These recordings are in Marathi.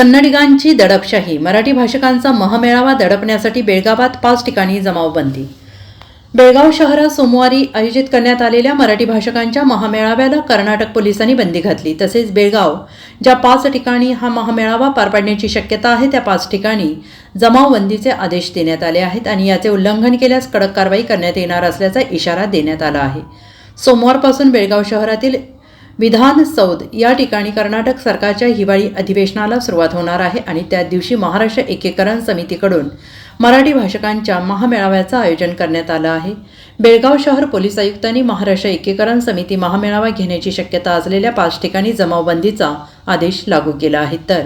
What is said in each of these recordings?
कन्नडिगांची दडपशाही. मराठी भाषकांचा महमेळावा दडपण्यासाठी बेळगावात पाच ठिकाणी जमावबंदी. बेळगाव शहरात सोमवारी आयोजित करण्यात आलेल्या मराठी भाषकांच्या महामेळाव्याला कर्नाटक पोलिसांनी बंदी घातली. तसेच बेळगाव ज्या पाच ठिकाणी हा महामेळावा पार पाडण्याची शक्यता आहे त्या पाच ठिकाणी जमावबंदीचे आदेश देण्यात आले आहेत आणि याचे उल्लंघन केल्यास कडक कारवाई करण्यात येणार असल्याचा इशारा देण्यात आला आहे. सोमवारपासून बेळगाव शहरातील विधान सौद या ठिकाणी कर्नाटक सरकारच्या हिवाळी अधिवेशनाला सुरुवात होणार आहे आणि त्या दिवशी महाराष्ट्र एकीकरण समितीकडून मराठी भाषकांच्या महामेळाव्याचं आयोजन करण्यात आलं आहे. बेळगाव शहर पोलीस आयुक्तांनी महाराष्ट्र एकीकरण समिती महामेळावा घेण्याची शक्यता असलेल्या पाच ठिकाणी जमावबंदीचा आदेश लागू केला आहे. तर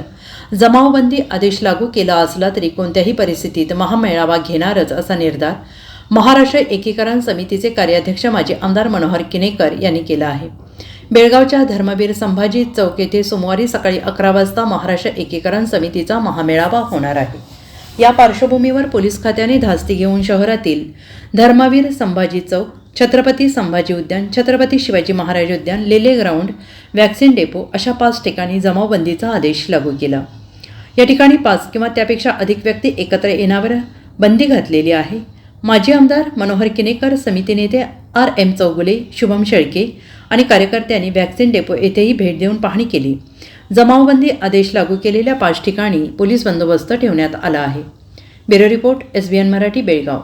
जमावबंदी आदेश लागू केला असला तरी कोणत्याही परिस्थितीत महामेळावा घेणारच असा निर्धार महाराष्ट्र एकीकरण समितीचे कार्याध्यक्ष माजी आमदार मनोहर किनेकर यांनी केला आहे. बेळगावच्या धर्मवीर संभाजी चौक येथे सोमवारी सकाळी अकरा वाजता महाराष्ट्र एकीकरण समितीचा महामेळावा होणार आहे. या पार्श्वभूमीवर पोलीस खात्याने धास्ती घेऊन शहरातील धर्मवीर संभाजी चौक छत्रपती संभाजी उद्यान छत्रपती शिवाजी महाराज उद्यान लेले ग्राउंड वॅक्सिन डेपो अशा पाच ठिकाणी जमावबंदीचा आदेश लागू केला. या ठिकाणी पाच किंवा त्यापेक्षा अधिक व्यक्ती एकत्र येण्यावर बंदी घातलेली आहे. माजी आमदार मनोहर किनेकर समिती नेते आर एम चौगुले शुभम शेळके आणि कार्यकर्त्यांनी व्हॅक्सिन डेपो येथेही भेट देऊन पाहणी केली. जमावबंदी आदेश लागू केलेल्या पाच ठिकाणी पोलीस बंदोबस्त ठेवण्यात आला आहे. Bureau report S B N Marathi Belgaum.